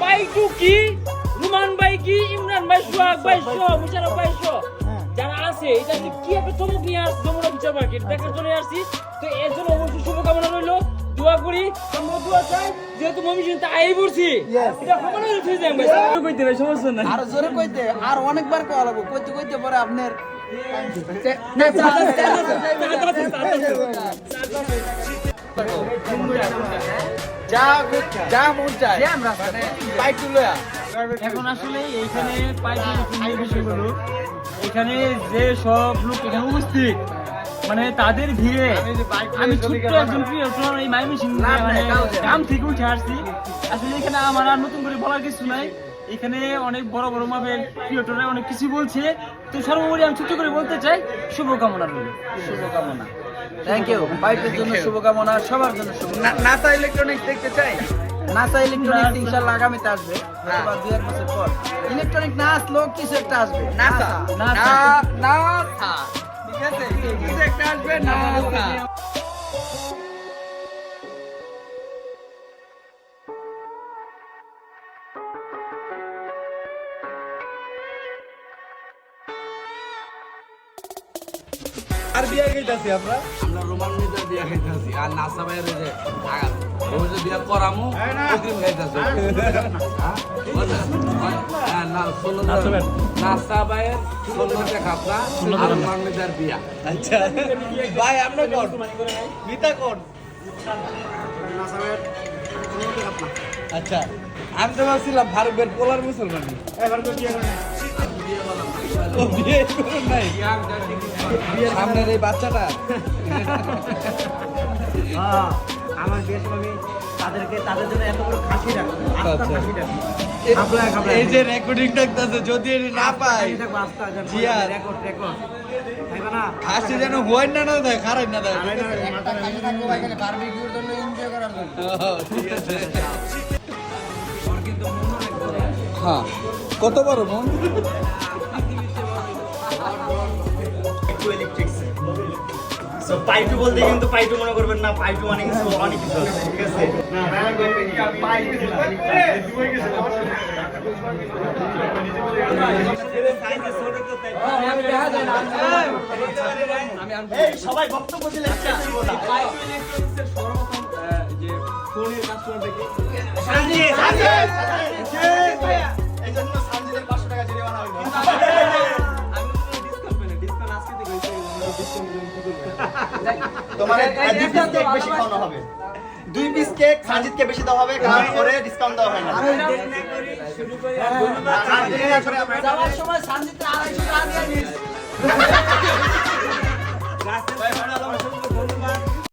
পাইটু কি রুমান ভাই কি ইমরান ভাই সোহাগ ভাই সহ মুশারফ ভাই সহ যারা আছে এটা কি একটা চমক নিয়ে আসছে যমুনা বিচার মার্কেট দেখার জন্য আসছি তো এর জন্য অবশ্যই শুভকামনা রইল দোয়া করি আমরা দোয়া চাই যেহেতু মমি চিন্তা আই পড়ছি এটা কখনো উঠে যায় ভাই কইতে ভাই সমস্যা নাই আর জোরে কইতে আর অনেকবার কওয়া লাগবো কইতে কইতে পরে আপনার যা যা মন চায়। এখন আসলে এইখানে পাইকারি কিনে বিষয়গুলো এখানে যে সব লোক এখানে উপস্থিত মানে তাদের ভিড়ে আমি ছোট্ট একজন এই মাইমি সিং মানে গ্রাম থেকে উঠে আসছি। আসলে এখানে আমার আর নতুন করে বলার কিছু নাই। এখানে অনেক বড় বড় মাপের ক্রিয়েটররা অনেক কিছু বলছে। তো সর্বোপরি আমি ছোট্ট করে বলতে চাই শুভকামনা রইল। শুভকামনা। থ্যাংক ইউ পাইপের জন্য শুভকামনা সবার জন্য শুভকামনা। নাসা ইলেকট্রনিক্স দেখতে চাই। নাসা ইলেকট্রনিক্স ইনশাআল্লাহ আগামীতে আসবে অথবা দুই এক বছর পর। ইলেকট্রনিক না আসলেও কিছু একটা আসবে। NASA NASA. নাসা ঠিক আছে কিছু একটা আসবে নাসা বিয়া খাইতাছি আমরা। আমরা রোমান মির্জার বিয়া খাইতেছি। আর নাসা ভাইয়ের যে আগা- বিয়া করামু অগ্রিম খাইতেছি। হ্যাঁ, না ষোলো নাসা ভাইয়ের আর রোমান মির্জার বিয়া। আচ্ছা। ভাই আমরা কোন? মিতা কোন? আচ্ছা। আমি তো ভাবছিলাম ভারতের পোলার মুসলমানি। নাই সামনের এই বাচ্চাটা? আমার বিয়ের সময় আমি তাদেরকে তাদের জন্য এত বড় খাসি রাখব। আচ্ছা। খাসি রাখব। এই যে রেকর্ডিং ডাকতেছে যদি এটি না পাই যেন রেকর্ড রেকর্ড না হাসি যেন হয় না না দেয় খারাপ না দেয় হ্যাঁ। কত বড় মন পাইটু বলতে কিন্তু পাইটু মনে করবেন না পাইটু মানে কিছু অনেক কিছু আছে, ঠিক আছে? না, পাইটু এই, সবাই বক্তব্য দিলে তোমার কেক বেশি খাওয়ানো হবে দুই পিস কেক সাজিদকে বেশি দেওয়া হবে কারণ করে ডিসকাউন্ট দেওয়া হয় না যাওয়ার সময় আড়াইশো